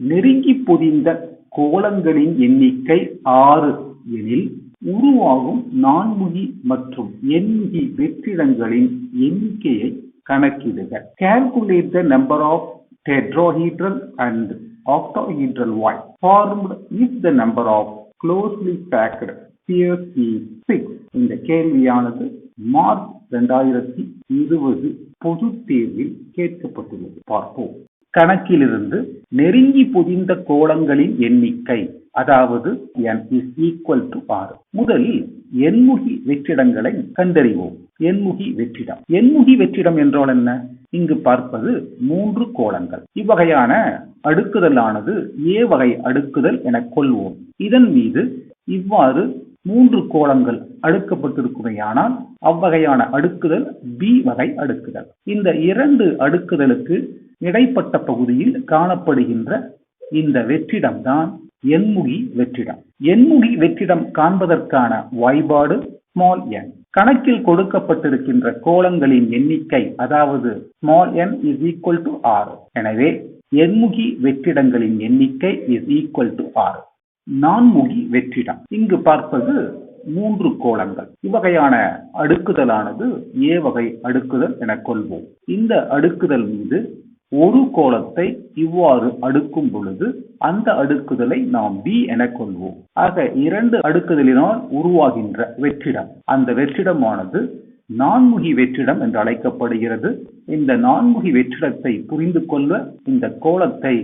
நெருங்கி பொதிந்த கோளங்களின் எண்ணிக்கை ஆறு எனில் உருவாகும் நான்முகி மற்றும் எண்முகி வெற்றிடங்களின் எண்ணிக்கையை கணக்கிடுக. Calculate the number of tetrahedral and octahedral void formed if the number of closely packed spheres is 6 இந்த கேள்வியானது மார்ச் இரண்டாயிரத்தி இருபது பொது தேர்வில் கேட்கப்பட்டுள்ளது. பார்ப்போம். கணக்கிலிருந்து நெருங்கி பொதிந்த கோளங்களின் எண்ணிக்கை அதாவது n is equal to 6 முதலில் எண்முகி வெற்றிடங்களை கண்டறிவோம். எண்முகி வெற்றிடம். எண்முகி வெற்றிடம் என்றால் என்ன? இங்கு பார்ப்பது மூன்று கோளங்கள். இவ்வகையான அடுக்குதலானது ஏ வகை அடுக்குதல் என கொள்வோம். இதன் மீது இவ்வாறு மூன்று கோளங்கள் அடுக்கப்பட்டிருக்குமையானால் அவ்வகையான அடுக்குதல் பி வகை அடுக்குதல். இந்த இரண்டு அடுக்குதலுக்கு இடைப்பட்ட பகுதியில் காணப்படுகின்ற இந்த வெற்றிடம் தான் எண்முகி வெற்றிடம். எண்முகி வெற்றிடம் காண்பதற்கான வாய்பாடு ஸ்மால் என் கணக்கில் கொடுக்கப்பட்டிருக்கின்ற கோலங்களின் எண்ணிக்கை அதாவது small n is equal to ஆறு எனவே எண்முகி வெற்றிடங்களின் எண்ணிக்கை இஸ் ஈக்குவல் டு ஆறு நான்முகி வெற்றிடம். இங்கு பார்ப்பது மூன்று கோலங்கள் இவ்வகையான அடுக்குதலானது ஏ வகை அடுக்குதல் என கொள்வோம். இந்த அடுக்குதல் மீது ஒரு கோலத்தை இவ்வாறு அடுக்கும் பொழுது அந்த அடுக்குதலை நாம் பி என கொள்வோம். ஆக இரண்டு அடுக்குதலினால் உருவாகின்ற வெற்றிடம் அந்த வெற்றிடமானது நான்முகி வெற்றிடம் என்று அழைக்கப்படுகிறது. இந்த நான்முகி வெற்றிடத்தை புரிந்து கொள்ள இந்த கோலத்தை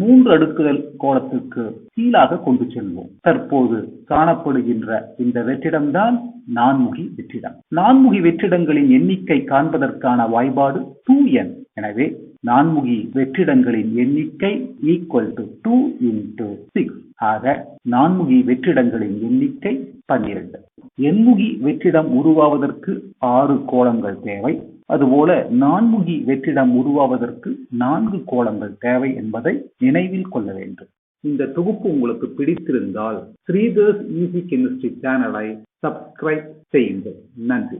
மூன்று அடுக்குதல் கோலத்திற்கு கீழாக கொண்டு செல்வோம். தற்போது காணப்படுகின்ற இந்த வெற்றிடம்தான் நான்முகி வெற்றிடம். நான்முகி வெற்றிடங்களின் எண்ணிக்கை காண்பதற்கான வாய்பாடு டூ என் எனவே நான்முகி வெற்றிடங்களின் எண்ணிக்கை equal to two into six ஆக நான்முகி வெற்றிடங்களின் எண்ணிக்கை பன்னிரண்டு. எண்முகி வெற்றிடம் உருவாவதற்கு ஆறு கோலங்கள் தேவை. அதுபோல நான்முகி வெற்றிடம் உருவாவதற்கு நான்கு கோலங்கள் தேவை என்பதை நினைவில் கொள்ள வேண்டும். இந்த தொகுப்பு உங்களுக்கு பிடித்திருந்தால் ஸ்ரீதர்ஸ் ஈஸி கெமிஸ்ட்ரி சேனலை சப்ஸ்கிரைப் செய்யுங்கள். நன்றி.